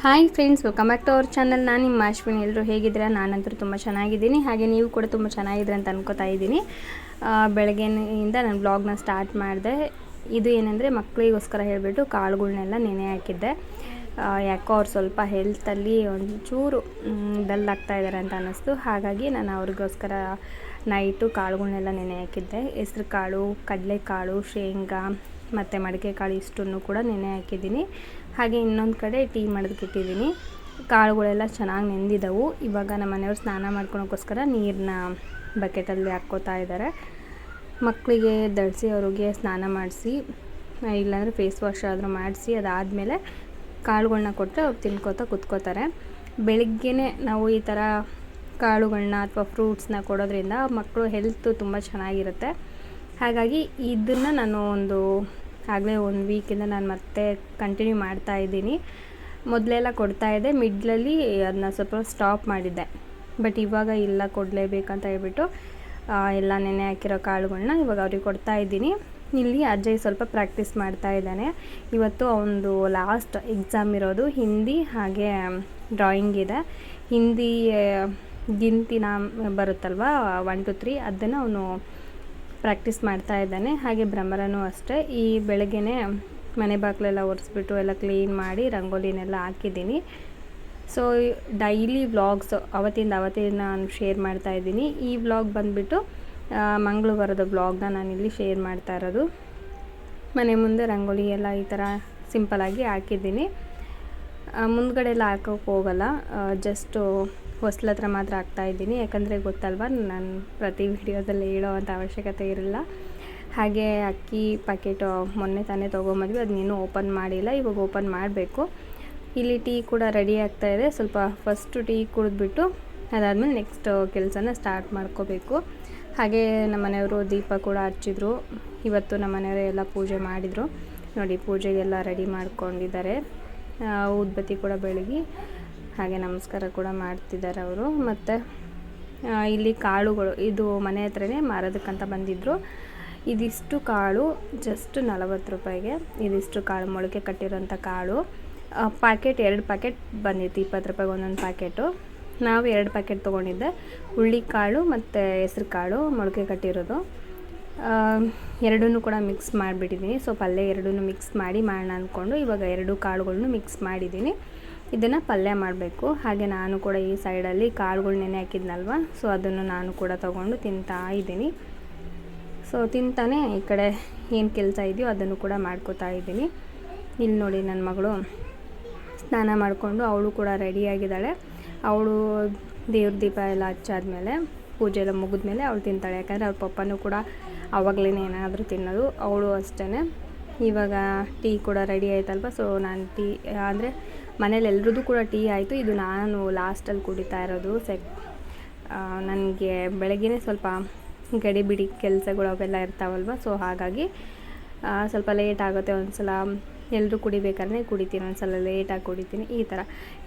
Hi friends, welcome back to our channel. ನಾನು ನಿಮ್ಮ ಅಶ್ವಿನಿ. ಎಲ್ಲರೂ ಹೇಗಿದ್ದೀರಾ? ನಾನಂತೂ ತುಂಬ ಚೆನ್ನಾಗಿದ್ದೀನಿ. ಹಾಗೆ ನೀವು ಕೂಡ ತುಂಬ ಚೆನ್ನಾಗಿದ್ದೀರ ಅಂತ ಅನ್ಕೋತಾ ಇದ್ದೀನಿ. ಬೆಳಗ್ಗೆಯಿಂದ ನಾನು ಬ್ಲಾಗ್ನ ಸ್ಟಾರ್ಟ್ ಮಾಡಿದೆ. ಇದು ಏನಂದರೆ ಮಕ್ಕಳಿಗೋಸ್ಕರ ಹೇಳಿಬಿಟ್ಟು ಕಾಳುಗಳನ್ನೆಲ್ಲ ನೆನೆ ಹಾಕಿದ್ದೆ. ಯಾಕೋ ಅವ್ರು ಸ್ವಲ್ಪ ಹೆಲ್ತಲ್ಲಿ ಒಂಚೂರು ಡಲ್ ಆಗ್ತಾ ಇದ್ದಾರೆ ಅಂತ ಅನ್ನಿಸ್ತು. ಹಾಗಾಗಿ ನಾನು ಅವ್ರಿಗೋಸ್ಕರ ನೈಟು ಕಾಳುಗಳನ್ನೆಲ್ಲ ನೆನೆ ಹಾಕಿದ್ದೆ. ಹೆಸ್ರು ಕಾಳು ಕಡಲೆಕಾಳು, ಶೇಂಗಾ, ಮತ್ತು ಮಡಿಕೆ ಕಾಳು ಇಷ್ಟನ್ನು ಕೂಡ ನೆನೆ ಹಾಕಿದ್ದೀನಿ. ಹಾಗೆ ಇನ್ನೊಂದು ಕಡೆ ಟೀ ಮಾಡೋದಕ್ಕೆ ಇಟ್ಟಿದ್ದೀನಿ ಕಾಳುಗಳೆಲ್ಲ ಚೆನ್ನಾಗಿ ನೆಂದಿದ್ದವು ಇವಾಗ ನಮ್ಮ ಮನೆಯವ್ರು ಸ್ನಾನ ಮಾಡ್ಕೊಳೋಕ್ಕೋಸ್ಕರ ನೀರನ್ನ ಬಕೆಟಲ್ಲಿ ಹಾಕ್ಕೋತಾ ಇದ್ದಾರೆ ಮಕ್ಕಳಿಗೆ ದಳಿಸಿ ಅವ್ರಿಗೆ ಸ್ನಾನ ಮಾಡಿಸಿ, ಇಲ್ಲಾಂದರೆ ಫೇಸ್ ವಾಶ್ ಆದರೂ ಮಾಡಿಸಿ, ಅದಾದಮೇಲೆ ಕಾಳುಗಳನ್ನ ಕೊಟ್ಟರೆ ಅವ್ರು ತಿನ್ಕೋತಾ ಕುತ್ಕೋತಾರೆ. ಬೆಳಿಗ್ಗೆನೇ ನಾವು ಈ ಥರ ಕಾಳುಗಳನ್ನ ಅಥವಾ ಫ್ರೂಟ್ಸ್ನ ಕೊಡೋದ್ರಿಂದ ಮಕ್ಕಳು ಹೆಲ್ತು ತುಂಬ ಚೆನ್ನಾಗಿರುತ್ತೆ. ಹಾಗಾಗಿ ಇದನ್ನು ನಾನು ಒಂದು ಆಗಲೇ ಒಂದು ವೀಕಿಂದ ನಾನು ಮತ್ತೆ ಕಂಟಿನ್ಯೂ ಮಾಡ್ತಾ ಇದ್ದೀನಿ. ಮೊದಲೆಲ್ಲ ಕೊಡ್ತಾ ಇದ್ದೆ. ಮಿಡ್ಲಲ್ಲಿ ಅದನ್ನ ಸ್ವಲ್ಪ ಸ್ಟಾಪ್ ಮಾಡಿದ್ದೆ. ಬಟ್ ಇವಾಗ ಇಲ್ಲ, ಕೊಡಲೇಬೇಕಂತ ಹೇಳ್ಬಿಟ್ಟು ಎಲ್ಲ ನೆನೆ ಹಾಕಿರೋ ಕಾಳುಗಳನ್ನ ಇವಾಗ ಅವ್ರಿಗೆ ಕೊಡ್ತಾ ಇದ್ದೀನಿ. ಇಲ್ಲಿ ಅಜಯ್ ಸ್ವಲ್ಪ ಪ್ರಾಕ್ಟೀಸ್ ಮಾಡ್ತಾ ಇದ್ದಾನೆ. ಇವತ್ತು ಅವನದು ಲಾಸ್ಟ್ ಎಕ್ಸಾಮ್ ಇರೋದು. ಹಿಂದಿ ಹಾಗೆ ಡ್ರಾಯಿಂಗ್ ಇದೆ. ಹಿಂದಿ ಗಿಂತಿನ ಬರುತ್ತಲ್ವ ಒನ್ ಟು ತ್ರೀ ಅದನ್ನು ಅವನು ಪ್ರಾಕ್ಟೀಸ್ ಮಾಡ್ತಾ ಇದ್ದಾನೆ. ಹಾಗೆ ಭ್ರಮರನೂ ಅಷ್ಟೇ. ಈ ಬೆಳಗ್ಗೆ ಮನೆ ಬಾಗಿಲೆಲ್ಲ ಒರೆಸ್ಬಿಟ್ಟು ಎಲ್ಲ ಕ್ಲೀನ್ ಮಾಡಿ ರಂಗೋಲಿನೆಲ್ಲ ಹಾಕಿದ್ದೀನಿ. ಸೊ ಡೈಲಿ ವ್ಲಾಗ್ಸ್ ಅವತ್ತಿಂದ ಅವತ್ತಿನ ನಾನು ಶೇರ್ ಮಾಡ್ತಾ ಇದ್ದೀನಿ. ಈ ವ್ಲಾಗ್ ಬಂದುಬಿಟ್ಟು ಮಂಗಳವಾರದ ವ್ಲಾಗ್ನ ಇಲ್ಲಿ ಶೇರ್ ಮಾಡ್ತಾ ಇರೋದು. ಮನೆ ಮುಂದೆ ರಂಗೋಲಿ ಎಲ್ಲ ಈ ಥರ ಸಿಂಪಲಾಗಿ ಹಾಕಿದ್ದೀನಿ. ಮುಂದ್ಗಡೆ ಎಲ್ಲ ಹಾಕೋಕೆ ಹೋಗಲ್ಲ. ಜಸ್ಟು ಹೊಸ್ಲ ಹತ್ರ ಮಾತ್ರ ಹಾಕ್ತಾ ಇದ್ದೀನಿ. ಯಾಕಂದರೆ ಗೊತ್ತಲ್ವ, ನಾನು ಪ್ರತಿ ವಿಡಿಯೋದಲ್ಲಿ ಹೇಳೋ ಅಂಥ ಅವಶ್ಯಕತೆ ಇರಲ್ಲ. ಹಾಗೆ ಅಕ್ಕಿ ಪ್ಯಾಕೆಟು ಮೊನ್ನೆ ತಾನೇ ತೊಗೊಂಬಂದ್ವಿ ಅದನ್ನೇನು ಓಪನ್ ಮಾಡಿಲ್ಲ. ಇವಾಗ ಓಪನ್ ಮಾಡಬೇಕು. ಇಲ್ಲಿ ಟೀ ಕೂಡ ರೆಡಿ ಆಗ್ತಾ ಇದೆ. ಸ್ವಲ್ಪ ಫಸ್ಟು ಟೀ ಕುಡಿದ್ಬಿಟ್ಟು, ಅದಾದಮೇಲೆ ನೆಕ್ಸ್ಟ್ ಕೆಲಸನ ಸ್ಟಾರ್ಟ್ ಮಾಡ್ಕೋಬೇಕು. ಹಾಗೆ ನಮ್ಮ ಮನೆಯವರು ದೀಪ ಕೂಡ ಹಚ್ಚಿದ್ರು. ಇವತ್ತು ನಮ್ಮ ಮನೆಯವರು ಎಲ್ಲ ಪೂಜೆ ಮಾಡಿದರು. ನೋಡಿ, ಪೂಜೆಗೆಲ್ಲ ರೆಡಿ ಮಾಡ್ಕೊಂಡಿದ್ದಾರೆ. ಉದ್ಬತ್ತಿ ಕೂಡ ಬೆಳಗಿ. ಹಾಗೆ ನಮಸ್ಕಾರ ಕೂಡ ಮಾಡ್ತಿದ್ದಾರೆ ಅವರು. ಮತ್ತು ಇಲ್ಲಿ ಕಾಳುಗಳು, ಇದು ಮನೆ ಹತ್ರನೇ ಮಾರೋದಕ್ಕಂತ ಬಂದಿದ್ದರು ಇದಿಷ್ಟು ಕಾಳು ಜಸ್ಟ್ ನಲವತ್ತು ರೂಪಾಯಿಗೆ. ಇದಿಷ್ಟು ಕಾಳು, ಮೊಳಕೆ ಕಟ್ಟಿರೋಂಥ ಕಾಳು. ಪ್ಯಾಕೆಟ್ ಎರಡು ಪ್ಯಾಕೆಟ್ ಬಂದಿತ್ತು, ಇಪ್ಪತ್ತು ರೂಪಾಯಿಗೆ ಒಂದೊಂದು ಪ್ಯಾಕೆಟು ನಾವು ಎರಡು ಪ್ಯಾಕೆಟ್ ತೊಗೊಂಡಿದ್ದೆ. ಹುಳ್ಳಿಕಾಳು ಮತ್ತು ಹೆಸ್ರು ಕಾಳು, ಮೊಳಕೆ ಕಟ್ಟಿರೋದು. ಎರಡನ್ನೂ ಕೂಡ ಮಿಕ್ಸ್ ಮಾಡಿಬಿಟ್ಟಿದ್ದೀನಿ. ಸೊ ಪಲ್ಯ ಎರಡನ್ನೂ ಮಿಕ್ಸ್ ಮಾಡಿ ಮಾಡೋಣ ಅಂದ್ಕೊಂಡು ಇವಾಗ ಎರಡು ಕಾಳುಗಳನ್ನು ಮಿಕ್ಸ್ ಮಾಡಿದ್ದೀನಿ. ಇದನ್ನು ಪಲ್ಯ ಮಾಡಬೇಕು. ಹಾಗೆ ನಾನು ಕೂಡ ಈ ಸೈಡಲ್ಲಿ ಕಾಳುಗಳು ನೆನೆ ಹಾಕಿದ್ನಲ್ವ? ಸೊ ಅದನ್ನು ನಾನು ಕೂಡ ತೊಗೊಂಡು ತಿಂತಾ ಇದ್ದೀನಿ. ಸೊ ತಿಂತಾನೆ ಈ ಕಡೆ ಏನು ಕೆಲಸ ಇದೆಯೋ ಅದನ್ನು ಕೂಡ ಮಾಡ್ಕೋತಾ ಇದ್ದೀನಿ. ಇಲ್ಲಿ ನೋಡಿ ನನ್ನ ಮಗಳು ಸ್ನಾನ ಮಾಡಿಕೊಂಡು ಅವಳು ಕೂಡ ರೆಡಿಯಾಗಿದ್ದಾಳೆ ಅವಳು ದೇವ್ರ ದೀಪ ಎಲ್ಲ ಹಚ್ಚಾದ್ಮೇಲೆ, ಪೂಜೆ ಎಲ್ಲ ಮುಗಿದ್ಮೇಲೆ ಅವಳು ತಿಂತಾಳೆ. ಯಾಕಂದರೆ ಅವ್ರ ಪಪ್ಪನೂ ಕೂಡ ಆವಾಗಲೇ ಏನಾದರೂ ತಿನ್ನೋದು, ಅವಳು ಅಷ್ಟೇ ಇವಾಗ ಟೀ ಕೂಡ ರೆಡಿ ಆಯ್ತಲ್ವ? ಸೊ ನಾನು ಟೀ, ಅಂದರೆ ಮನೇಲಿ ಎಲ್ರದ್ದು ಕೂಡ ಟೀ ಆಯಿತು. ಇದು ನಾನು ಲಾಸ್ಟಲ್ಲಿ ಕುಡಿತಾ ಇರೋದು. ಸೆಕ್ ನನಗೆ ಬೆಳಗ್ಗೆನೇ ಸ್ವಲ್ಪ ಗಡಿಬಿಡಿ ಕೆಲಸಗಳು ಅವೆಲ್ಲ ಇರ್ತಾವಲ್ವ ಸೊ ಹಾಗಾಗಿ ಸ್ವಲ್ಪ ಲೇಟ್ ಆಗುತ್ತೆ. ಒಂದು ಸಲ ಎಲ್ಲರೂ ಕುಡಿಬೇಕಾದ್ರೆ ಕುಡಿತೀನಿ ಒಂದು ಸಲ ಲೇಟಾಗಿ ಕುಡಿತೀನಿ. ಈ ಥರ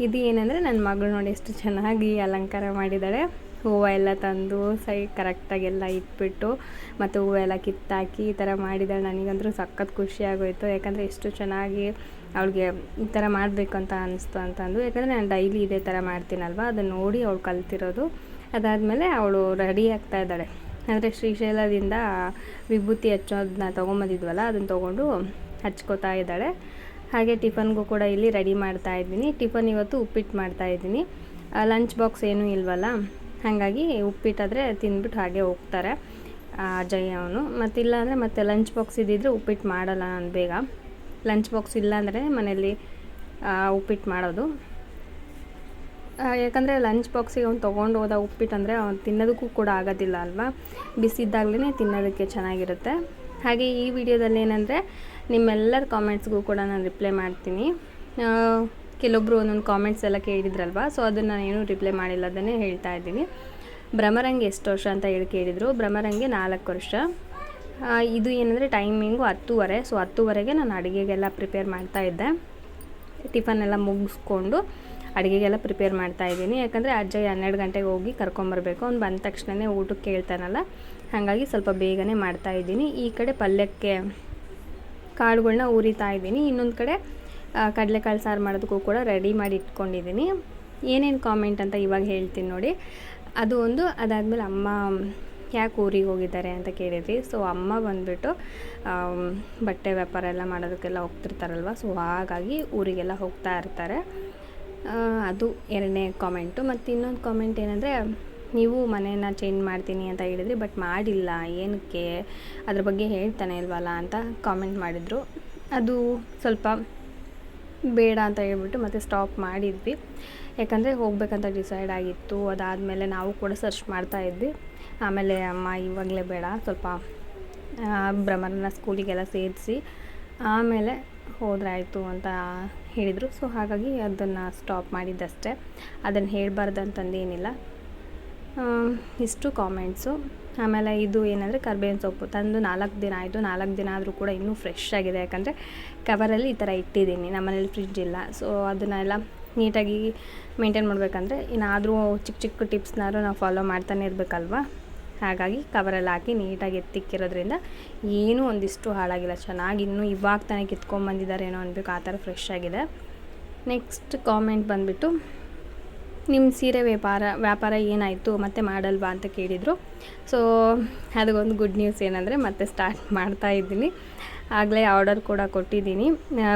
ಇದು ಏನಂದರೆ ನನ್ನ ಮಗಳು ನೋಡಿ ಎಷ್ಟು ಚೆನ್ನಾಗಿ ಅಲಂಕಾರ ಮಾಡಿದ್ದಾಳೆ ಹೂವು ಎಲ್ಲ ತಂದು ಸೈ ಕರೆಕ್ಟಾಗೆಲ್ಲ ಇಟ್ಬಿಟ್ಟು, ಮತ್ತು ಹೂವೆಲ್ಲ ಕಿತ್ತಾಕಿ ಈ ಥರ ಮಾಡಿದ್ದಾಳೆ ನನಗಂತೂ ಸಖತ್ ಖುಷಿ ಆಗೋಯ್ತು. ಯಾಕಂದರೆ ಎಷ್ಟು ಚೆನ್ನಾಗಿ ಅವಳಿಗೆ ಈ ಥರ ಮಾಡಬೇಕು ಅಂತ ಅನಿಸ್ತು ಅಂತಂದು ಯಾಕಂದರೆ ನಾನು ಡೈಲಿ ಇದೇ ಥರ ಮಾಡ್ತೀನಲ್ವ? ಅದನ್ನು ನೋಡಿ ಅವಳು ಕಲ್ತಿರೋದು. ಅದಾದಮೇಲೆ ಅವಳು ರೆಡಿ ಆಗ್ತಾ ಇದ್ದಾಳೆ. ಅಂದರೆ ಶ್ರೀಶೈಲದಿಂದ ವಿಭೂತಿ ಹಚ್ಚೋದನ್ನ ತೊಗೊಂಬಂದಿದ್ವಲ್ಲ, ಅದನ್ನು ತೊಗೊಂಡು ಹಚ್ಕೋತಾ ಇದ್ದಾಳೆ. ಹಾಗೆ ಟಿಫನ್ಗೂ ಕೂಡ ಇಲ್ಲಿ ರೆಡಿ ಮಾಡ್ತಾ ಇದ್ದೀನಿ. ಟಿಫನ್ ಇವತ್ತು ಉಪ್ಪಿಟ್ಟು ಮಾಡ್ತಾ ಇದ್ದೀನಿ. ಲಂಚ್ ಬಾಕ್ಸ್ ಏನೂ ಇಲ್ವಲ್ಲ? ಹಾಗಾಗಿ ಉಪ್ಪಿಟ್ಟಾದರೆ ತಿಂದ್ಬಿಟ್ಟು ಹಾಗೆ ಹೋಗ್ತಾರೆ ಅಜಯ್ ಅವನು. ಮತ್ತಿಲ್ಲ ಅಂದರೆ ಮತ್ತೆ ಲಂಚ್ ಬಾಕ್ಸ್ ಇದ್ದಿದ್ರೆ ಉಪ್ಪಿಟ್ಟು ಮಾಡಲ್ಲ ನಾನು ಬೇಗ. ಲಂಚ್ ಬಾಕ್ಸ್ ಇಲ್ಲ ಮನೆಯಲ್ಲಿ ಉಪ್ಪಿಟ್ಟು ಮಾಡೋದು. ಯಾಕಂದರೆ ಲಂಚ್ ಬಾಕ್ಸಿಗೆ ಅವ್ನು ತೊಗೊಂಡು ಹೋದ ಉಪ್ಪಿಟ್ಟು ಅಂದರೆ ಅವ್ನು ತಿನ್ನೋದಕ್ಕೂ ಕೂಡ ಆಗೋದಿಲ್ಲ ಅಲ್ವಾ? ಬಿಸಿದ್ದಾಗಲೇ ತಿನ್ನೋದಕ್ಕೆ ಚೆನ್ನಾಗಿರುತ್ತೆ. ಹಾಗೆ ಈ ವಿಡಿಯೋದಲ್ಲಿ ಏನಂದರೆ ನಿಮ್ಮೆಲ್ಲರ ಕಾಮೆಂಟ್ಸ್ಗೂ ಕೂಡ ನಾನು ರಿಪ್ಲೈ ಮಾಡ್ತೀನಿ. ಕೆಲವೊಬ್ರು ಒಂದೊಂದು ಕಾಮೆಂಟ್ಸ್ ಎಲ್ಲ ಕೇಳಿದ್ರಲ್ವಾ? ಸೊ ಅದನ್ನು ನಾನು ಏನೂ ರಿಪ್ಲೈ ಮಾಡಿಲ್ಲ ಅದನ್ನೇ ಹೇಳ್ತಾ ಇದ್ದೀನಿ. ಭ್ರಮರಂಗೆ ಎಷ್ಟು ವರ್ಷ ಅಂತ ಹೇಳಿ ಕೇಳಿದರು. ಭ್ರಮರಂಗೆ ನಾಲ್ಕು ವರ್ಷ. ಇದು ಏನಂದರೆ ಟೈಮಿಂಗು ಹತ್ತುವರೆ. ಸೊ ಹತ್ತುವರೆಗೆ ನಾನು ಅಡುಗೆಗೆಲ್ಲ ಪ್ರಿಪೇರ್ ಮಾಡ್ತಾ ಇದ್ದೆ. ಟಿಫನ್ ಎಲ್ಲ ಮುಗಿಸ್ಕೊಂಡು ಅಡುಗೆಗೆಲ್ಲ ಪ್ರಿಪೇರ್ ಮಾಡ್ತಾ ಇದ್ದೀನಿ. ಯಾಕಂದರೆ ಅಜ್ಜ ಹನ್ನೆರಡು ಗಂಟೆಗೆ ಹೋಗಿ ಕರ್ಕೊಂಬರ್ಬೇಕು. ಅವ್ನು ಬಂದ ತಕ್ಷಣವೇ ಊಟಕ್ಕೆ ಕೇಳ್ತಾನಲ್ಲ. ಹಾಗಾಗಿ ಸ್ವಲ್ಪ ಬೇಗನೆ ಮಾಡ್ತಾ ಇದ್ದೀನಿ. ಈ ಕಡೆ ಪಲ್ಯಕ್ಕೆ ಕಾಳುಗಳ್ನ ಉರಿತಾ ಇದ್ದೀನಿ. ಇನ್ನೊಂದು ಕಡೆ ಕಡಲೆಕಾಳು ಸಾರು ಮಾಡೋದಕ್ಕೂ ಕೂಡ ರೆಡಿ ಮಾಡಿ ಇಟ್ಕೊಂಡಿದ್ದೀನಿ. ಏನೇನು ಕಾಮೆಂಟ್ ಅಂತ ಇವಾಗ ಹೇಳ್ತೀನಿ ನೋಡಿ. ಅದು ಒಂದು, ಅದಾದಮೇಲೆ ಅಮ್ಮ ಯಾಕೆ ಊರಿಗೆ ಹೋಗಿದ್ದಾರೆ ಅಂತ ಕೇಳಿದ್ವಿ. ಸೊ ಅಮ್ಮ ಬಂದುಬಿಟ್ಟು ಬಟ್ಟೆ ವ್ಯಾಪಾರ ಎಲ್ಲ ಮಾಡೋದಕ್ಕೆಲ್ಲ ಹೋಗ್ತಿರ್ತಾರಲ್ವ? ಸೊ ಹಾಗಾಗಿ ಊರಿಗೆಲ್ಲ ಹೋಗ್ತಾ ಇರ್ತಾರೆ. ಅದು ಎರಡನೇ ಕಾಮೆಂಟು ಮತ್ತು ಇನ್ನೊಂದು ಕಾಮೆಂಟ್ ಏನಂದರೆ, ನೀವು ಮನೇನ ಚೇಂಜ್ ಮಾಡ್ತೀನಿ ಅಂತ ಹೇಳಿದ್ರಿ ಬಟ್ ಮಾಡಿಲ್ಲ. ಏನಕ್ಕೆ? ಅದ್ರ ಬಗ್ಗೆ ಹೇಳ್ತಾನೆ ಇಲ್ವಲ್ಲ ಅಂತ ಕಾಮೆಂಟ್ ಮಾಡಿದರು. ಅದು ಸ್ವಲ್ಪ ಬೇಡ ಅಂತ ಹೇಳ್ಬಿಟ್ಟು ಮತ್ತೆ ಸ್ಟಾಪ್ ಮಾಡಿದ್ವಿ. ಯಾಕಂದರೆ ಹೋಗ್ಬೇಕಂತ ಡಿಸೈಡ್ ಆಗಿತ್ತು. ಅದಾದಮೇಲೆ ನಾವು ಕೂಡ ಸರ್ಚ್ ಮಾಡ್ತಾ ಇದ್ವಿ. ಆಮೇಲೆ ಅಮ್ಮ ಇವಾಗಲೇ ಬೇಡ, ಸ್ವಲ್ಪ ಬ್ರಹ್ಮರನ್ನ ಸ್ಕೂಲಿಗೆಲ್ಲ ಸೇರಿಸಿ, ಆಮೇಲೆ ಹೋದ್ರಾಯ್ತು ಅಂತ ಹೇಳಿದರು. ಸೊ ಹಾಗಾಗಿ ಅದನ್ನು ಸ್ಟಾಪ್ ಮಾಡಿದ್ದಷ್ಟೇ. ಅದನ್ನು ಹೇಳಬಾರ್ದು ಅಂತಂದೇನಿಲ್ಲ ಏನಿಲ್ಲ. ಇಷ್ಟು ಕಾಮೆಂಟ್ಸು ಆಮೇಲೆ ಇದು ಏನಂದರೆ ಕರ್ಬೇವಿನ ಸೊಪ್ಪು. ತಂದು ನಾಲ್ಕು ದಿನ ಆಯಿತು. ನಾಲ್ಕು ದಿನ ಆದರೂ ಕೂಡ ಇನ್ನೂ ಫ್ರೆಶ್ ಆಗಿದೆ. ಯಾಕಂದರೆ ಕವರಲ್ಲಿ ಈ ಥರ ಇಟ್ಟಿದ್ದೀನಿ. ನಮ್ಮನೇಲಿ ಫ್ರಿಡ್ಜ್ ಇಲ್ಲ. ಸೊ ಅದನ್ನೆಲ್ಲ ನೀಟಾಗಿ ಮೇಂಟೈನ್ ಮಾಡಬೇಕಂದ್ರೆ ಇನ್ನಾದರೂ ಚಿಕ್ಕ ಚಿಕ್ಕ ಟಿಪ್ಸ್ನಾದ್ರು ನಾವು ಫಾಲೋ ಮಾಡ್ತಾನೆ ಇರಬೇಕಲ್ವ? ಹಾಗಾಗಿ ಕವರಲ್ಲಿ ಹಾಕಿ ನೀಟಾಗಿ ಎತ್ತಿಕ್ಕಿರೋದ್ರಿಂದ ಏನೂ ಒಂದಿಷ್ಟು ಹಾಳಾಗಿಲ್ಲ. ಚೆನ್ನಾಗಿ ಇನ್ನೂ ಇವಾಗ ತಾನೇ ಕಿತ್ಕೊಂಬಂದಿದ್ದಾರೇನೋ ಅನ್ಬೇಕು. ಆ ಥರ ಫ್ರೆಶ್ ಆಗಿದೆ. ನೆಕ್ಸ್ಟ್ ಕಾಮೆಂಟ್ ಬಂದುಬಿಟ್ಟು ನಿಮ್ಮ ಸೀರೆ ವ್ಯಾಪಾರ ವ್ಯಾಪಾರ ಏನಾಯಿತು? ಮತ್ತೆ ಮಾಡಲ್ವಾ? ಅಂತ ಕೇಳಿದರು. ಸೊ ಅದಕ್ಕೊಂದು ಗುಡ್ ನ್ಯೂಸ್ ಏನಂದರೆ, ಮತ್ತೆ ಸ್ಟಾರ್ಟ್ ಮಾಡ್ತಾ ಇದ್ದೀನಿ. ಆಗಲೇ ಆರ್ಡರ್ ಕೂಡ ಕೊಟ್ಟಿದ್ದೀನಿ.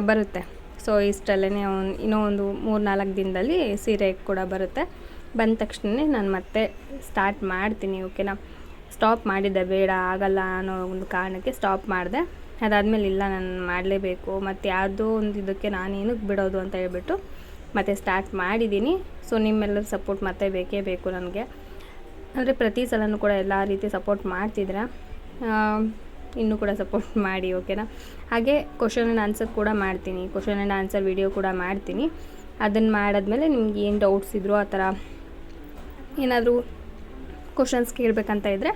ಬರುತ್ತೆ. ಸೊ ಇಷ್ಟಲ್ಲೇ ಇನ್ನೂ ಒಂದು ಮೂರು ನಾಲ್ಕು ದಿನದಲ್ಲಿ ಸೀರೆ ಕೂಡ ಬರುತ್ತೆ. ಬಂದ ತಕ್ಷಣವೇ ನಾನು ಮತ್ತೆ ಸ್ಟಾರ್ಟ್ ಮಾಡ್ತೀನಿ ಓಕೆನಾ ಸ್ಟಾಪ್ ಮಾಡಿದ್ದೆ, ಬೇಡ, ಆಗಲ್ಲ ಅನ್ನೋ ಒಂದು ಕಾರಣಕ್ಕೆ ಸ್ಟಾಪ್ ಮಾಡಿದೆ. ಅದಾದಮೇಲೆ ಇಲ್ಲ, ನಾನು ಮಾಡಲೇಬೇಕು, ಮತ್ತು ಯಾವುದೋ ಒಂದು ಇದಕ್ಕೆ ನಾನೇನು ಬಿಡೋದು ಅಂತ ಹೇಳ್ಬಿಟ್ಟು ಮತ್ತೆ ಸ್ಟಾರ್ಟ್ ಮಾಡಿದ್ದೀನಿ. ಸೊ ನಿಮ್ಮೆಲ್ಲರ ಸಪೋರ್ಟ್ ಮತ್ತೆ ಬೇಕೇ ಬೇಕು ನನಗೆ. ಅಂದರೆ ಪ್ರತಿ ಸಲನೂ ಕೂಡ ಎಲ್ಲ ರೀತಿ ಸಪೋರ್ಟ್ ಮಾಡ್ತಿದ್ರೆ ಇನ್ನೂ ಕೂಡ ಸಪೋರ್ಟ್ ಮಾಡಿ ಓಕೆನಾ ಹಾಗೆ ಕ್ವಶನ್ ಆ್ಯಂಡ್ ಆನ್ಸರ್ ಕೂಡ ಮಾಡ್ತೀನಿ. ಕ್ವಶನ್ ಆ್ಯಂಡ್ ಆನ್ಸರ್ ವಿಡಿಯೋ ಕೂಡ ಮಾಡ್ತೀನಿ. ಅದನ್ನು ಮಾಡಿದ್ಮೇಲೆ ನಿಮ್ಗೆ ಏನು ಡೌಟ್ಸ್ ಇದ್ದರೂ ಆ ಥರ ಏನಾದರೂ ಕ್ವಶನ್ಸ್ ಕೇಳಬೇಕಂತ ಇದ್ದರೆ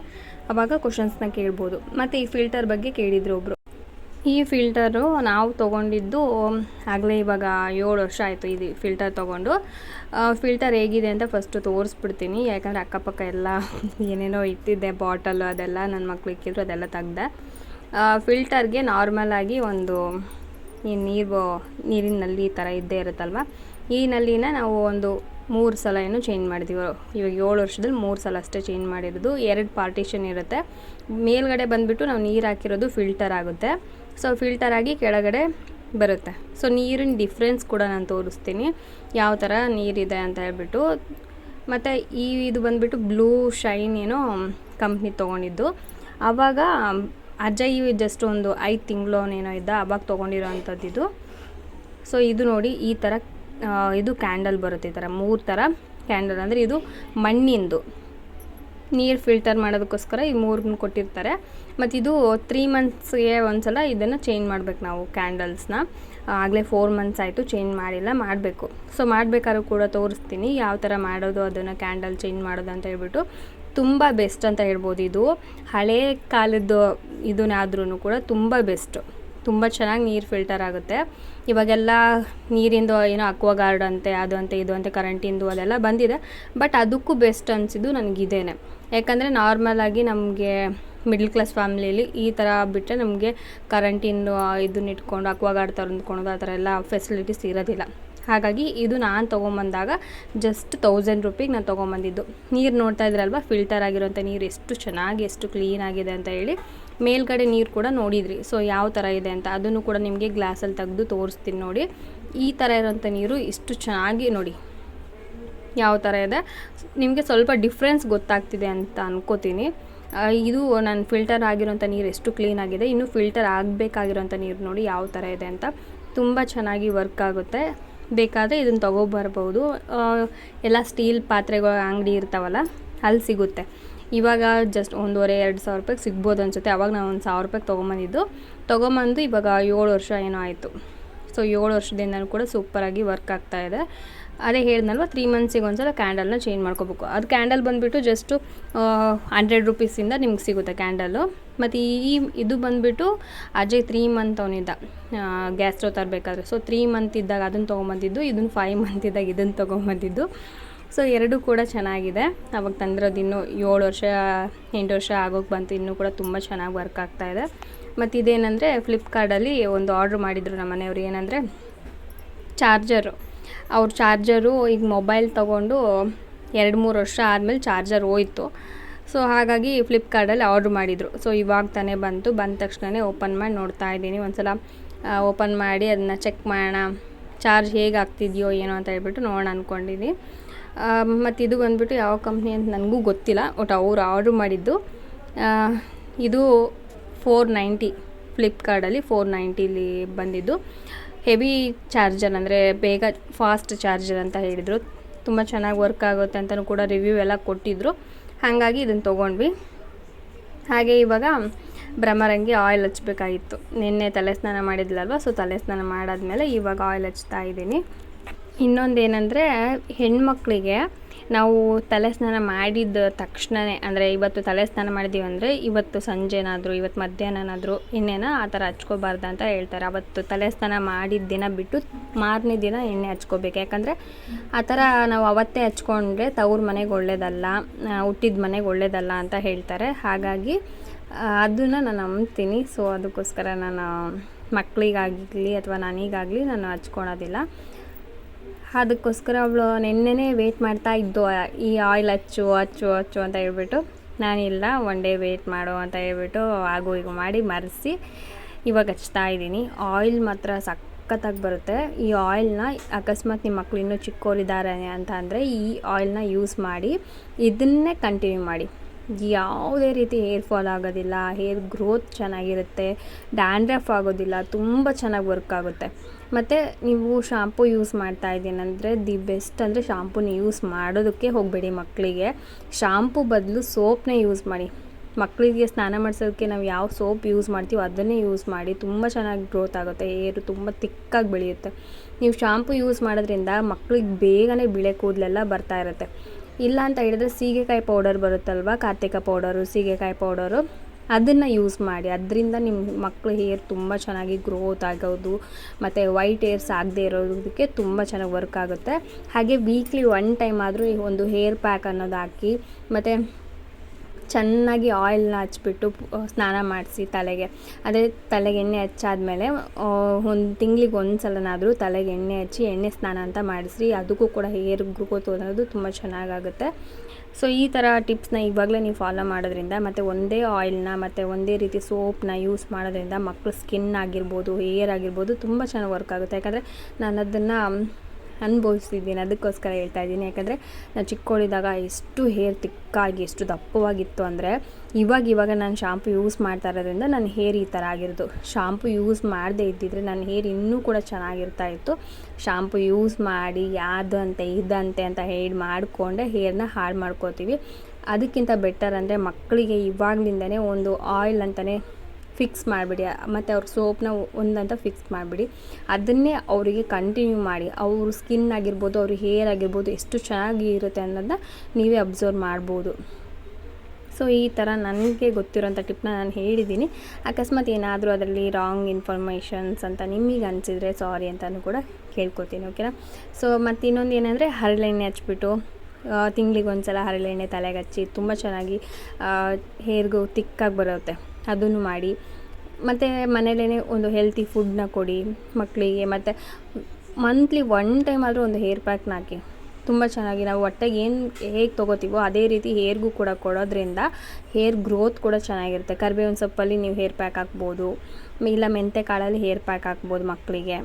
ಅವಾಗ ಕ್ವಶನ್ಸ್ನ ಕೇಳ್ಬೋದು. ಮತ್ತು ಈ ಫಿಲ್ಟರ್ ಬಗ್ಗೆ ಕೇಳಿದರು ಒಬ್ಬರು ಈ ಫಿಲ್ಟರು ನಾವು ತೊಗೊಂಡಿದ್ದು, ಆಗಲೇ ಇವಾಗ ಏಳು ವರ್ಷ ಆಯಿತು ಇದು ಫಿಲ್ಟರ್ ತೊಗೊಂಡು. ಫಿಲ್ಟರ್ ಹೇಗಿದೆ ಅಂತ ಫಸ್ಟು ತೋರಿಸ್ಬಿಡ್ತೀನಿ. ಯಾಕಂದರೆ ಅಕ್ಕಪಕ್ಕ ಎಲ್ಲ ಏನೇನೋ ಇಟ್ಟಿದ್ದೆ ಬಾಟಲು ಅದೆಲ್ಲ ನನ್ನ ಮಕ್ಳು ಇಕ್ಕಿದ್ರು, ಅದೆಲ್ಲ ತೆಗ್ದೆ. ಫಿಲ್ಟರ್ಗೆ ನಾರ್ಮಲಾಗಿ ಒಂದು ಈ ನೀರು, ನೀರಿನಲ್ಲಿ ಈ ಥರ ಇದ್ದೇ ಇರುತ್ತಲ್ವ? ಈ ನಲ್ಲಿನ ನಾವು ಒಂದು ಮೂರು ಸಲ ಏನು ಚೇಂಜ್ ಮಾಡಿದ್ದೀವಿ ಇವಾಗ ಏಳು ವರ್ಷದಲ್ಲಿ ಮೂರು ಸಲ ಅಷ್ಟೇ ಚೇಂಜ್ ಮಾಡಿರೋದು. ಎರಡು ಪಾರ್ಟಿಷನ್ ಇರುತ್ತೆ. ಮೇಲ್ಗಡೆ ಬಂದುಬಿಟ್ಟು ನಾವು ನೀರು ಹಾಕಿರೋದು ಫಿಲ್ಟರ್ ಆಗುತ್ತೆ. ಸೊ, ಫಿಲ್ಟರ್ ಆಗಿ ಕೆಳಗಡೆ ಬರುತ್ತೆ. ಸೊ, ನೀರಿನ ಡಿಫ್ರೆನ್ಸ್ ಕೂಡ ನಾನು ತೋರಿಸ್ತೀನಿ. ಯಾವ ಥರ ನೀರಿದೆ ಅಂತ ಹೇಳ್ಬಿಟ್ಟು. ಮತ್ತು ಈ ಇದು ಬಂದುಬಿಟ್ಟು ಬ್ಲೂ ಶೈನ್ ಏನೋ ಕಂಪ್ನಿ ತೊಗೊಂಡಿದ್ದು. ಆವಾಗ ಅಜಯ್ ಜಸ್ಟ್ ಒಂದು ಐದು ತಿಂಗಳು ಏನೋ ಇದ್ದ. ಅವಾಗ ತೊಗೊಂಡಿರೋ ಅಂಥದ್ದು ಇದು ಸೊ, ಇದು ನೋಡಿ ಈ ಥರ ಇದು ಕ್ಯಾಂಡಲ್ ಬರುತ್ತೆ ಈ ಥರ. ಮೂರು ಥರ ಕ್ಯಾಂಡಲ್. ಅಂದರೆ ಇದು ಮಣ್ಣಿಂದು. ನೀರು ಫಿಲ್ಟರ್ ಮಾಡೋದಕ್ಕೋಸ್ಕರ ಈ ಮೂರನ್ನು ಕೊಟ್ಟಿರ್ತಾರೆ. ಮತ್ತು ಇದು ತ್ರೀ ಮಂತ್ಸ್ಗೆ ಒಂದ್ಸಲ ಇದನ್ನು ಚೇಂಜ್ ಮಾಡ್ಬೇಕು ನಾವು ಕ್ಯಾಂಡಲ್ಸ್ನ ಆಗಲೇ ಫೋರ್ ಮಂತ್ಸ್ ಆಯಿತು ಚೇಂಜ್ ಮಾಡಿಲ್ಲ, ಮಾಡಬೇಕು. ಸೊ ಮಾಡಬೇಕಾದ್ರೂ ಕೂಡ ತೋರಿಸ್ತೀನಿ ಯಾವ ಥರ ಮಾಡೋದು, ಅದನ್ನು ಕ್ಯಾಂಡಲ್ ಚೇಂಜ್ ಮಾಡೋದು ಅಂತ ಹೇಳ್ಬಿಟ್ಟು. ತುಂಬ ಬೆಸ್ಟ್ ಅಂತ ಹೇಳ್ಬೋದು ಇದು. ಹಳೇ ಕಾಲದ್ದು ಇದನ್ನಾದ್ರೂ ಕೂಡ ತುಂಬ ಬೆಸ್ಟು ತುಂಬ ಚೆನ್ನಾಗಿ ನೀರು ಫಿಲ್ಟರ್ ಆಗುತ್ತೆ. ಇವಾಗೆಲ್ಲ ನೀರಿಂದು ಏನೋ ಅಕ್ವಾಗಾರ್ಡ್ ಅಂತೆ, ಅದು ಅಂತೆ, ಇದು ಅಂತೆ ಕರೆಂಟಿಂದು ಅದೆಲ್ಲ ಬಂದಿದೆ. ಬಟ್ ಅದಕ್ಕೂ ಬೆಸ್ಟ್ ಅನಿಸಿದ್ದು ನನಗಿದೇನೆ. ಯಾಕಂದರೆ ನಾರ್ಮಲಾಗಿ ನಮಗೆ ಮಿಡ್ಲ್ ಕ್ಲಾಸ್ ಫ್ಯಾಮ್ಲಿಯಲ್ಲಿ ಈ ಥರ ಬಿಟ್ಟರೆ ನಮಗೆ ಕರೆಂಟಿಂದು ಇದನ್ನ ಇಟ್ಕೊಂಡು ಅಕ್ವಾಗಾರ್ಡ್ ತಂದ್ಕೊಳೋದು ಆ ಥರ ಎಲ್ಲ ಫೆಸಿಲಿಟೀಸ್ ಇರೋದಿಲ್ಲ. ಹಾಗಾಗಿ ಇದು ನಾನು ತೊಗೊಂಬಂದಾಗ ಜಸ್ಟ್ ತೌಸಂಡ್ ರುಪಿಗೆ ನಾನು ತೊಗೊಂಬಂದಿದ್ದು. ನೀರು ನೋಡ್ತಾ ಇದ್ರಲ್ವ? ಫಿಲ್ಟರ್ ಆಗಿರೋಂಥ ನೀರು ಎಷ್ಟು ಚೆನ್ನಾಗಿ, ಎಷ್ಟು ಕ್ಲೀನ್ ಆಗಿದೆ ಅಂತ ಹೇಳಿ. ಮೇಲ್ಗಡೆ ನೀರು ಕೂಡ ನೋಡಿದ್ರಿ. ಸೊ ಯಾವ ಥರ ಇದೆ ಅಂತ ಅದನ್ನು ಕೂಡ ನಿಮಗೆ ಗ್ಲಾಸಲ್ಲಿ ತೆಗೆದು ತೋರಿಸ್ತೀನಿ ನೋಡಿ. ಈ ಥರ ಇರೋಂಥ ನೀರು ಇಷ್ಟು ಚೆನ್ನಾಗಿ ನೋಡಿ. ಯಾವ ಥರ ಇದೆ. ನಿಮಗೆ ಸ್ವಲ್ಪ ಡಿಫ್ರೆನ್ಸ್ ಗೊತ್ತಾಗ್ತಿದೆ ಅಂತ ಅನ್ಕೋತೀನಿ. ಇದು ನಾನು ಫಿಲ್ಟರ್ ಆಗಿರೋಂಥ ನೀರು ಎಷ್ಟು ಕ್ಲೀನ್ ಆಗಿದೆ, ಇನ್ನು ಫಿಲ್ಟರ್ ಆಗಬೇಕಾಗಿರೋಂಥ ನೀರು ನೋಡಿ ಯಾವ ಥರ ಇದೆ ಅಂತ. ತುಂಬ ಚೆನ್ನಾಗಿ ವರ್ಕ್ ಆಗುತ್ತೆ. ಬೇಕಾದರೆ ಇದನ್ನು ತೊಗೊಬರ್ಬೋದು. ಎಲ್ಲ ಸ್ಟೀಲ್ ಪಾತ್ರೆಗಳ ಅಂಗಡಿ ಇರ್ತಾವಲ್ಲ, ಅಲ್ಲಿ ಸಿಗುತ್ತೆ. ಇವಾಗ ಜಸ್ಟ್ ಒಂದೂವರೆ, ಎರಡು ಸಾವಿರ ರೂಪಾಯಿಗೆ ಸಿಗ್ಬೋದು ಅನಿಸುತ್ತೆ. ಅವಾಗ ನಾನು ಒಂದು ಸಾವಿರ ರೂಪಾಯಿಗೆ ತೊಗೊಂಬಂದಿದ್ದು. ತೊಗೊಂಬಂದು ಇವಾಗ ಏಳು ವರ್ಷ ಏನೋ ಆಯಿತು. ಸೊ ಏಳು ವರ್ಷದಿಂದಲೂ ಕೂಡ ಸೂಪರಾಗಿ ವರ್ಕ್ ಆಗ್ತಾ ಇದೆ. ಅದೇ ಹೇಳಿದ್ನಲ್ವ ತ್ರೀ ಮಂತ್ಸಿಗೆ ಒಂದ್ಸಲ ಕ್ಯಾಂಡಲ್ನ ಚೇಂಜ್ ಮಾಡ್ಕೋಬೇಕು. ಅದು ಕ್ಯಾಂಡಲ್ ಬಂದುಬಿಟ್ಟು ಜಸ್ಟು ಹಂಡ್ರೆಡ್ ರುಪೀಸಿಂದ ನಿಮ್ಗೆ ಸಿಗುತ್ತೆ ಕ್ಯಾಂಡಲು ಮತ್ತು ಈ ಇದು ಬಂದುಬಿಟ್ಟು ಅಜಯ್ ತ್ರೀ ಮಂತ್ ಅವನಿದ್ದ ಗ್ಯಾಸ್ ತರಬೇಕಾದ್ರೆ. ಸೊ ತ್ರೀ ಮಂತ್ ಇದ್ದಾಗ ಅದನ್ನು ತೊಗೊಂಬಂದಿದ್ದು ಇದನ್ನು ಫೈವ್ ಮಂತ್ ಇದ್ದಾಗ ಇದನ್ನು ತೊಗೊಂಬಂದಿದ್ದು. ಸೊ ಎರಡೂ ಕೂಡ ಚೆನ್ನಾಗಿದೆ. ಅವಾಗ ತಂದಿರೋದು ಇನ್ನೂ ಏಳು ವರ್ಷ, ಎಂಟು ವರ್ಷ ಆಗೋಗಿ ಬಂತು. ಇನ್ನೂ ಕೂಡ ತುಂಬ ಚೆನ್ನಾಗಿ ವರ್ಕ್ ಆಗ್ತಾ ಇದೆ. ಮತ್ತು ಇದೇನಂದರೆ ಫ್ಲಿಪ್ಕಾರ್ಟಲ್ಲಿ ಒಂದು ಆರ್ಡ್ರ್ ಮಾಡಿದರು ನಮ್ಮ ಮನೆಯವ್ರು. ಏನಂದರೆ ಚಾರ್ಜರು ಅವ್ರ ಚಾರ್ಜರು ಈಗ ಮೊಬೈಲ್ ತೊಗೊಂಡು ಎರಡು ಮೂರು ವರ್ಷ ಆದಮೇಲೆ ಚಾರ್ಜರ್ ಹೋಯಿತು. ಸೊ ಹಾಗಾಗಿ ಫ್ಲಿಪ್ಕಾರ್ಟಲ್ಲಿ ಆರ್ಡ್ರ್ ಮಾಡಿದರು. ಸೊ ಇವಾಗ ತಾನೇ ಬಂತು. ಬಂದ ತಕ್ಷಣವೇ ಓಪನ್ ಮಾಡಿ ನೋಡ್ತಾ ಇದ್ದೀನಿ. ಒಂದು ಸಲ ಓಪನ್ ಮಾಡಿ ಅದನ್ನ ಚೆಕ್ ಮಾಡೋಣ. ಚಾರ್ಜ್ ಹೇಗೆ ಆಗ್ತಿದೆಯೋ ಏನೋ ಅಂತ ಹೇಳ್ಬಿಟ್ಟು ನೋಡೋಣ ಅಂದ್ಕೊಂಡಿದ್ದೀನಿ ಮತ್ತು ಇದು ಬಂದುಬಿಟ್ಟು ಯಾವ ಕಂಪ್ನಿ ಅಂತ ನನಗೂ ಗೊತ್ತಿಲ್ಲ ಒಟ್ಟು ಅವ್ರು ಆರ್ಡ್ರ್ ಮಾಡಿದ್ದು ಇದು ಫೋರ್ ನೈಂಟಿ ಫ್ಲಿಪ್ಕಾರ್ಟಲ್ಲಿ ಫೋರ್ ನೈಂಟಿಲಿ ಬಂದಿದ್ದು. ಹೆವಿ ಚಾರ್ಜರ್ ಅಂದರೆ ಬೇಗ ಫಾಸ್ಟ್ ಚಾರ್ಜರ್ ಅಂತ ಹೇಳಿದರು. ತುಂಬ ಚೆನ್ನಾಗಿ ವರ್ಕ್ ಆಗುತ್ತೆ ಅಂತಲೂ ಕೂಡ ರಿವ್ಯೂ ಎಲ್ಲ ಕೊಟ್ಟಿದ್ದರು ಹಾಗಾಗಿ ಇದನ್ನು ತೊಗೊಂಡ್ವಿ. ಹಾಗೆ ಇವಾಗ ಭ್ರಮರಂಗಿ ಆಯಿಲ್ ಹಚ್ಚಬೇಕಾಗಿತ್ತು ನಿನ್ನೆ ತಲೆ ಸ್ನಾನ ಮಾಡಿದ್ಲಲ್ವ ಸೊ ತಲೆ ಸ್ನಾನ ಮಾಡಾದ್ಮೇಲೆ ಇವಾಗ ಆಯಿಲ್ ಹಚ್ತಾ ಇದ್ದೀನಿ. ಇನ್ನೊಂದು ಏನಂದರೆ ಹೆಣ್ಮಕ್ಳಿಗೆ ನಾವು ತಲೆ ಸ್ನಾನ ಮಾಡಿದ ತಕ್ಷಣವೇ ಅಂದರೆ ಇವತ್ತು ತಲೆ ಸ್ನಾನ ಮಾಡಿದ್ದೀವಿ ಅಂದರೆ ಇವತ್ತು ಸಂಜೆನಾದರೂ, ಇವತ್ತು ಮಧ್ಯಾಹ್ನನಾದರೂ ಎಣ್ಣೆನ ಆ ಥರ ಹಚ್ಕೋಬಾರ್ದು ಅಂತ ಹೇಳ್ತಾರೆ. ಅವತ್ತು ತಲೆ ಸ್ನಾನ ಮಾಡಿದ ದಿನ ಬಿಟ್ಟು ಮಾರನೇ ದಿನ ಎಣ್ಣೆ ಹಚ್ಕೋಬೇಕು. ಯಾಕಂದರೆ ಆ ಥರ ನಾವು ಅವತ್ತೇ ಹಚ್ಕೊಂಡ್ರೆ ತವ್ರ ಮನೆಗೆ ಒಳ್ಳೇದಲ್ಲ ಹುಟ್ಟಿದ ಮನೆಗೆ ಒಳ್ಳೇದಲ್ಲ ಅಂತ ಹೇಳ್ತಾರೆ. ಹಾಗಾಗಿ ಅದನ್ನು ನಾನು ನಂಬ್ತೀನಿ. ಸೊ, ಅದಕ್ಕೋಸ್ಕರ ನಾನು ಮಕ್ಕಳಿಗಾಗಲಿ ಅಥವಾ ನನಗಾಗಲಿ ನಾನು ಹಚ್ಕೊಳೋದಿಲ್ಲ. ಅದಕ್ಕೋಸ್ಕರ ಅವಳು ನೆನ್ನೆನೇ ವೆಯ್ಟ್ ಮಾಡ್ತಾ ಇದ್ದು, ಈ ಆಯಿಲ್ ಹಚ್ಚು ಹಚ್ಚು ಹಚ್ಚು ಅಂತ ಹೇಳ್ಬಿಟ್ಟು, ನಾನಿಲ್ಲ ಒನ್ ಡೇ ವೆಯ್ಟ್ ಮಾಡು ಅಂತ ಹೇಳ್ಬಿಟ್ಟು ಆಗು ಈಗ ಮಾಡಿ ಮರೆಸಿ ಇವಾಗ ಹಚ್ತಾ ಇದ್ದೀನಿ. ಆಯಿಲ್ ಮಾತ್ರ ಸಖತ್ತಾಗಿ ಬರುತ್ತೆ. ಈ ಆಯಿಲ್ನ ಅಕಸ್ಮಾತ್ ನಿಮ್ಮ ಮಕ್ಕಳು ಇನ್ನೂ ಚಿಕ್ಕವರಿದ್ದಾರೆ ಅಂತ ಅಂದರೆ ಈ ಆಯಿಲ್ನ ಯೂಸ್ ಮಾಡಿ, ಇದನ್ನೇ ಕಂಟಿನ್ಯೂ ಮಾಡಿ. ಯಾವುದೇ ರೀತಿ ಹೇರ್ ಫಾಲ್ ಆಗೋದಿಲ್ಲ ಹೇರ್ ಗ್ರೋತ್ ಚೆನ್ನಾಗಿರುತ್ತೆ ಡ್ಯಾಂಡ್ರಫ್ ಆಗೋದಿಲ್ಲ, ತುಂಬ ಚೆನ್ನಾಗಿ ವರ್ಕ್ ಆಗುತ್ತೆ. ಮತ್ತು ನೀವು ಶಾಂಪು ಯೂಸ್ ಮಾಡ್ತಾ ಇದ್ದೀನಂದರೆ ದಿ ಬೆಸ್ಟ್ ಅಂದರೆ ಶಾಂಪೂನ ಯೂಸ್ ಮಾಡೋದಕ್ಕೆ ಹೋಗಬೇಡಿ ಮಕ್ಕಳಿಗೆ ಶಾಂಪು ಬದಲು ಸೋಪ್ನೇ ಯೂಸ್ ಮಾಡಿ. ಮಕ್ಕಳಿಗೆ ಸ್ನಾನ ಮಾಡಿಸೋದಕ್ಕೆ ನಾವು ಯಾವ ಸೋಪ್ ಯೂಸ್ ಮಾಡ್ತೀವೋ ಅದನ್ನೇ ಯೂಸ್ ಮಾಡಿ. ತುಂಬ ಚೆನ್ನಾಗಿ ಗ್ರೋತ್ ಆಗುತ್ತೆ ಏರು ತುಂಬ ತಿಕ್ಕಾಗಿ ಬೆಳೆಯುತ್ತೆ. ನೀವು ಶಾಂಪು ಯೂಸ್ ಮಾಡೋದ್ರಿಂದ ಮಕ್ಕಳಿಗೆ ಬೇಗನೆ ಬಿಳೆ ಕೂದಲೆಲ್ಲ ಬರ್ತಾ ಇರುತ್ತೆ. ಇಲ್ಲ ಅಂತ ಹೇಳಿದ್ರೆ ಸೀಗೆಕಾಯಿ ಪೌಡರ್ ಬರುತ್ತಲ್ವ, ಕಾರ್ತಿಕ ಪೌಡರು ಸೀಗೆಕಾಯಿ ಪೌಡರು ಅದನ್ನು ಯೂಸ್ ಮಾಡಿ. ಅದರಿಂದ ನಿಮ್ಮ ಮಕ್ಕಳು ಹೇರ್ ತುಂಬ ಚೆನ್ನಾಗಿ ಗ್ರೋತ್ ಆಗೋದು, ಮತ್ತು ವೈಟ್ ಹೇರ್ಸ್ ಆಗದೆ ಇರೋದಕ್ಕೆ ತುಂಬ ಚೆನ್ನಾಗಿ ವರ್ಕ್ ಆಗುತ್ತೆ. ಹಾಗೆ ವೀಕ್ಲಿ ಒನ್ ಟೈಮ್ ಆದರೂ ಈ ಒಂದು ಹೇರ್ ಪ್ಯಾಕ್ ಅನ್ನೋದು ಹಾಕಿ, ಮತ್ತು ಚೆನ್ನಾಗಿ ಆಯಿಲ್ನ ಹಚ್ಬಿಟ್ಟು ಸ್ನಾನ ಮಾಡಿಸಿ ತಲೆಗೆ. ಅದೇ ತಲೆಗೆ ಎಣ್ಣೆ ಹಚ್ಚಾದ್ಮೇಲೆ ಒಂದು ತಿಂಗ್ಳಿಗೆ ಒಂದು ಸಲನಾದರೂ ತಲೆಗೆ ಎಣ್ಣೆ ಹಚ್ಚಿ ಎಣ್ಣೆ ಸ್ನಾನ ಅಂತ ಮಾಡಿಸಿ ಅದಕ್ಕೂ ಕೂಡ ಹೇರ್ ಗ್ರೋತ್ ಅನ್ನೋದು ತುಂಬ ಚೆನ್ನಾಗಾಗುತ್ತೆ. ಸೊ, ಈ ಥರ ಟಿಪ್ಸ್ನ ಇವಾಗಲೇ ನೀವು ಫಾಲೋ ಮಾಡೋದ್ರಿಂದ, ಮತ್ತು ಒಂದೇ ಆಯಿಲ್ನ, ಮತ್ತು ಒಂದೇ ರೀತಿ ಸೋಪ್ನ ಯೂಸ್ ಮಾಡೋದ್ರಿಂದ ಮಕ್ಕಳು ಸ್ಕಿನ್ ಆಗಿರ್ಬೋದು, ಹೇರ್ ಆಗಿರ್ಬೋದು ತುಂಬ ಚೆನ್ನಾಗಿ ವರ್ಕ್ ಆಗುತ್ತೆ. ಯಾಕಂದರೆ ನಾನು ಅದನ್ನು ಅನುಭವಿಸಿದ್ದೀನಿ ಅದಕ್ಕೋಸ್ಕರ ಹೇಳ್ತಾ ಇದ್ದೀನಿ. ಯಾಕಂದರೆ ನಾನು ಚಿಕ್ಕವಳಿದ್ದಾಗ ಎಷ್ಟು ಹೇರ್ ತಿಕ್ಕಾಗಿ, ಎಷ್ಟು ದಪ್ಪವಾಗಿತ್ತು ಅಂದರೆ ಇವಾಗ ಇವಾಗ ನಾನು ಶಾಂಪು ಯೂಸ್ ಮಾಡ್ತಾ ಇರೋದ್ರಿಂದ ನನ್ನ ಹೇರ್ ಈ ಥರ ಆಗಿರೋದು. ಶಾಂಪು ಯೂಸ್ ಮಾಡದೇ ಇದ್ದಿದ್ರೆ ನನ್ನ ಹೇರ್ ಇನ್ನೂ ಕೂಡ ಚೆನ್ನಾಗಿರ್ತಾ ಇತ್ತು. ಶಾಂಪು ಯೂಸ್ ಮಾಡಿ, ಯಾವ್ದಂತೆ, ಇದಂತೆ ಅಂತ ಹೇಳಿ ಮಾಡಿಕೊಂಡೆ ಹೇರ್ನ ಹಾಳು ಮಾಡ್ಕೋತೀವಿ ಅದಕ್ಕಿಂತ ಬೆಟರ್ ಅಂದರೆ ಮಕ್ಕಳಿಗೆ ಇವಾಗಲಿಂದನೇ ಒಂದು ಆಯಿಲ್ ಅಂತಲೇ ಫಿಕ್ಸ್ ಮಾಡಿಬಿಡಿ. ಮತ್ತು ಅವ್ರ ಸೋಪ್ನ ಒಂದಂತ ಫಿಕ್ಸ್ ಮಾಡಿಬಿಡಿ. ಅದನ್ನೇ ಅವರಿಗೆ ಕಂಟಿನ್ಯೂ ಮಾಡಿ. ಅವ್ರ ಸ್ಕಿನ್ ಆಗಿರ್ಬೋದು, ಅವ್ರ ಹೇರ್ ಆಗಿರ್ಬೋದು ಎಷ್ಟು ಚೆನ್ನಾಗಿ ಇರುತ್ತೆ ಅನ್ನೋದನ್ನ ನೀವೇ ಅಬ್ಸರ್ವ್ ಮಾಡ್ಬೋದು. ಸೊ ಈ ಥರ ನನಗೆ ಗೊತ್ತಿರೋಂಥ ಟಿಪ್ನ ನಾನು ಹೇಳಿದ್ದೀನಿ. ಅಕಸ್ಮಾತ್ ಏನಾದರೂ ಅದರಲ್ಲಿ ರಾಂಗ್ ಇನ್ಫಾರ್ಮೇಷನ್ಸ್ ಅಂತ ನಿಮಗೆ ಅನಿಸಿದರೆ ಸಾರಿ ಅಂತಲೂ ಕೂಡ ಕೇಳ್ಕೊತೀನಿ ಓಕೆನಾ ಸೊ ಮತ್ತು ಇನ್ನೊಂದು ಏನಂದರೆ ಹರಳೆಣ್ಣೆ ಹಚ್ಬಿಟ್ಟು ತಿಂಗ್ಳಿಗೆ ಒಂದು ಸಲ ಹರಳೆಣ್ಣೆ ತಲೆಗೆ ಹಚ್ಚಿ, ತುಂಬ ಚೆನ್ನಾಗಿ ಹೇರ್ಗೂ ತಿಕ್ಕಾಗಿ ಬರುತ್ತೆ. ಅದನ್ನು ಮಾಡಿ, ಮತ್ತು ಮನೇಲೇ ಒಂದು ಹೆಲ್ತಿ ಫುಡ್ನ ಕೊಡಿ ಮಕ್ಕಳಿಗೆ ಮತ್ತು ಮಂತ್ಲಿ ಒನ್ ಟೈಮ್ ಆದರೂ ಒಂದು ಹೇರ್ ಪ್ಯಾಕ್ನ ಹಾಕಿ. ತುಂಬ ಚೆನ್ನಾಗಿ ನಾವು ಹೊಟ್ಟೆಗೆ ಏನು ಹೇಗೆ ತೊಗೋತೀವೋ ಅದೇ ರೀತಿ ಹೇರ್ಗೂ ಕೂಡ ಕೊಡೋದ್ರಿಂದ ಹೇರ್ ಗ್ರೋತ್ ಕೂಡ ಚೆನ್ನಾಗಿರುತ್ತೆ. ಕರ್ಬೇವಿನ ಸೊಪ್ಪಲ್ಲಿ ನೀವು ಹೇರ್ ಪ್ಯಾಕ್ ಹಾಕ್ಬೋದು, ಇಲ್ಲ ಮೆಂತೆ ಕಾಳಲ್ಲಿ ಹೇರ್ ಪ್ಯಾಕ್ ಹಾಕ್ಬೋದು ಮಕ್ಕಳಿಗೆ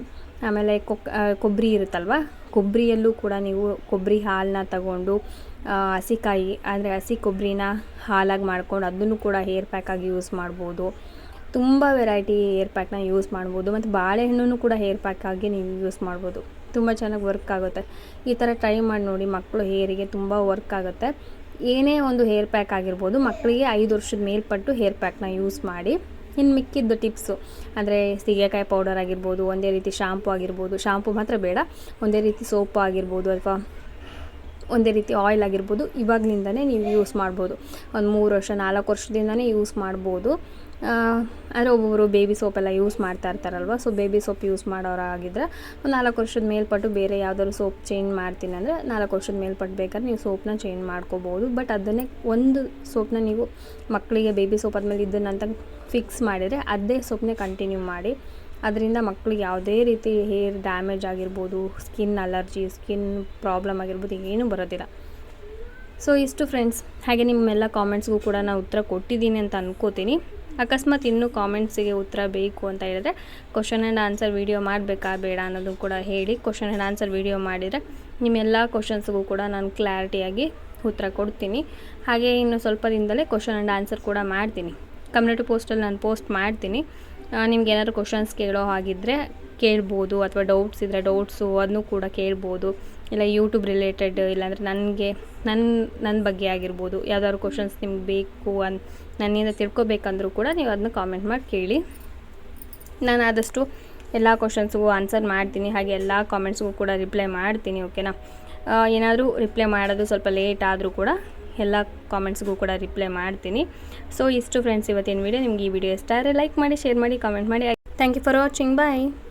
ಆಮೇಲೆ ಕೊಕ್ ಕೊಬ್ಬರಿ ಇರುತ್ತಲ್ವ? ಕೊಬ್ಬರಿಯಲ್ಲೂ ಕೂಡ ನೀವು ಕೊಬ್ಬರಿ ಹಾಲನ್ನ ತಗೊಂಡು ಹಸಿಕಾಯಿ, ಅಂದರೆ ಹಸಿ ಕೊಬ್ಬರಿನ ಹಾಲಾಗಿ ಮಾಡ್ಕೊಂಡು ಅದನ್ನು ಕೂಡ ಹೇರ್ ಪ್ಯಾಕಾಗಿ ಯೂಸ್ ಮಾಡ್ಬೋದು. ತುಂಬ ವೆರೈಟಿ ಹೇರ್ ಪ್ಯಾಕ್ನ ಯೂಸ್ ಮಾಡ್ಬೋದು. ಮತ್ತು ಬಾಳೆಹಣ್ಣು ಕೂಡ ಹೇರ್ ಪ್ಯಾಕಾಗಿ ನೀವು ಯೂಸ್ ಮಾಡ್ಬೋದು. ತುಂಬ ಚೆನ್ನಾಗಿ ವರ್ಕ್ ಆಗುತ್ತೆ. ಈ ಥರ ಟ್ರೈ ಮಾಡಿ ನೋಡಿ ಮಕ್ಕಳು ಹೇರಿಗೆ ತುಂಬ ವರ್ಕ್ ಆಗುತ್ತೆ. ಏನೇ ಒಂದು ಹೇರ್ ಪ್ಯಾಕ್ ಆಗಿರ್ಬೋದು ಮಕ್ಕಳಿಗೆ ಐದು ವರ್ಷದ ಮೇಲ್ಪಟ್ಟು ಹೇರ್ ಪ್ಯಾಕ್ನ ಯೂಸ್ ಮಾಡಿ. ಇನ್ನು ಮಿಕ್ಕಿದ್ದು ಟಿಪ್ಸು ಅಂದರೆ ಸೀಗೆಕಾಯಿ ಪೌಡರ್ ಆಗಿರ್ಬೋದು, ಒಂದೇ ರೀತಿ ಶಾಂಪು ಆಗಿರ್ಬೋದು. ಶಾಂಪು ಮಾತ್ರ ಬೇಡ, ಒಂದೇ ರೀತಿ ಸೋಪು ಆಗಿರ್ಬೋದು, ಅಥವಾ ಒಂದೇ ರೀತಿ ಆಯಿಲ್ ಆಗಿರ್ಬೋದು. ಇವಾಗಲಿಂದನೇ ನೀವು ಯೂಸ್ ಮಾಡ್ಬೋದು. ಒಂದು ಮೂರು ವರ್ಷ, ನಾಲ್ಕು ವರ್ಷದಿಂದನೇ ಯೂಸ್ ಮಾಡ್ಬೋದು. ಆದರೆ ಒಬ್ಬೊಬ್ಬರು ಬೇಬಿ ಸೋಪೆಲ್ಲ ಯೂಸ್ ಮಾಡ್ತಾ ಇರ್ತಾರಲ್ವ? ಸೊ ಬೇಬಿ ಸೋಪ್ ಯೂಸ್ ಮಾಡೋರಾಗಿದ್ದರೆ ಒಂದು ನಾಲ್ಕು ವರ್ಷದ ಮೇಲ್ಪಟ್ಟು ಬೇರೆ ಯಾವುದಾದ್ರು ಸೋಪ್ ಚೇಂಜ್ ಮಾಡ್ತೀನಿ ಅಂದರೆ ನಾಲ್ಕು ವರ್ಷದ ಮೇಲ್ಪಟ್ಟು ಬೇಕಾದ್ರೆ ನೀವು ಸೋಪ್ನ ಚೇಂಜ್ ಮಾಡ್ಕೋಬೋದು. ಬಟ್ ಅದನ್ನೇ ಒಂದು ಸೋಪ್ನ ನೀವು ಮಕ್ಕಳಿಗೆ ಬೇಬಿ ಸೋಪ್ ಆದಮೇಲೆ ಇದನ್ನಂತ ಫಿಕ್ಸ್ ಮಾಡಿದರೆ ಅದೇ ಸೋಪ್ನೇ ಕಂಟಿನ್ಯೂ ಮಾಡಿ ಅದರಿಂದ ಮಕ್ಳಿಗೆ ಯಾವುದೇ ರೀತಿ ಹೇರ್ ಡ್ಯಾಮೇಜ್ ಆಗಿರ್ಬೋದು, ಸ್ಕಿನ್ ಅಲರ್ಜಿ, ಸ್ಕಿನ್ ಪ್ರಾಬ್ಲಮ್ ಆಗಿರ್ಬೋದು ಏನೂ ಬರೋದಿಲ್ಲ. ಸೊ ಇಷ್ಟು ಫ್ರೆಂಡ್ಸ್ ಹಾಗೆ ನಿಮ್ಮೆಲ್ಲ ಕಾಮೆಂಟ್ಸ್ಗೂ ಕೂಡ ನಾನು ಉತ್ತರ ಕೊಟ್ಟಿದ್ದೀನಿ ಅಂತ ಅನ್ಕೋತೀನಿ. ಅಕಸ್ಮಾತ್ ಇನ್ನೂ ಕಾಮೆಂಟ್ಸಿಗೆ ಉತ್ತರ ಬೇಕು ಅಂತ ಹೇಳಿದ್ರೆ ಕ್ವಶನ್ ಆ್ಯಂಡ್ ಆನ್ಸರ್ ವೀಡಿಯೋ ಮಾಡಬೇಕಾ ಬೇಡ ಅನ್ನೋದು ಕೂಡ ಹೇಳಿ ಕ್ವಶನ್ ಆ್ಯಂಡ್ ಆನ್ಸರ್ ವೀಡಿಯೋ ಮಾಡಿದರೆ ನಿಮ್ಮೆಲ್ಲ ಕ್ವಶನ್ಸ್ಗೂ ಕೂಡ ನಾನು ಕ್ಲಾರಿಟಿಯಾಗಿ ಉತ್ತರ ಕೊಡ್ತೀನಿ. ಹಾಗೆ ಇನ್ನು ಸ್ವಲ್ಪ ದಿನದಲ್ಲೇ ಕ್ವಶನ್ ಆ್ಯಂಡ್ ಆನ್ಸರ್ ಕೂಡ ಮಾಡ್ತೀನಿ. ಕಮ್ಯುನಿಟಿ ಪೋಸ್ಟಲ್ಲಿ ನಾನು ಪೋಸ್ಟ್ ಮಾಡ್ತೀನಿ. ನಿಮ್ಗೆ ಏನಾದರೂ ಕ್ವಶನ್ಸ್ ಕೇಳೋ ಹಾಗಿದ್ದರೆ ಕೇಳ್ಬೋದು ಅಥವಾ ಡೌಟ್ಸ್ ಇದ್ದರೆ ಡೌಟ್ಸು ಅದನ್ನು ಕೂಡ ಕೇಳ್ಬೋದು. ಇಲ್ಲ ಯೂಟ್ಯೂಬ್ ರಿಲೇಟೆಡ್ ಇಲ್ಲಾಂದರೆ ನನಗೆ ನನ್ನ ನನ್ನ ಬಗ್ಗೆ ಆಗಿರ್ಬೋದು. ಯಾವ್ದಾದ್ರು ಕ್ವಶನ್ಸ್ ನಿಮ್ಗೆ ಬೇಕು ಅನ್, ನನ್ನಿಂದ ತಿಳ್ಕೊಬೇಕಂದ್ರೂ ಕೂಡ ನೀವು ಅದನ್ನ ಕಾಮೆಂಟ್ ಮಾಡಿ ಕೇಳಿ. ನಾನು ಆದಷ್ಟು ಎಲ್ಲ ಕ್ವಶನ್ಸ್ಗೂ ಆನ್ಸರ್ ಮಾಡ್ತೀನಿ. ಹಾಗೆ ಎಲ್ಲ ಕಾಮೆಂಟ್ಸ್ಗೂ ಕೂಡ ರಿಪ್ಲೈ ಮಾಡ್ತೀನಿ ಓಕೆನಾ ಏನಾದರೂ ರಿಪ್ಲೈ ಮಾಡೋದು ಸ್ವಲ್ಪ ಲೇಟ್ ಆದರೂ ಕೂಡ ಎಲ್ಲ ಕಾಮೆಂಟ್ಸ್ಗೂ ಕೂಡ ರಿಪ್ಲೈ ಮಾಡ್ತೀನಿ. ಸೊ ಇಷ್ಟು ಫ್ರೆಂಡ್ಸ್ ಇವತ್ತಿನ ವಿಡಿಯೋ ನಿಮ್ಗೆ ಈ ವಿಡಿಯೋ ಇಷ್ಟ ಆದರೆ ಲೈಕ್ ಮಾಡಿ ಶೇರ್ ಮಾಡಿ ಕಾಮೆಂಟ್ ಮಾಡಿ. Thank you for watching bye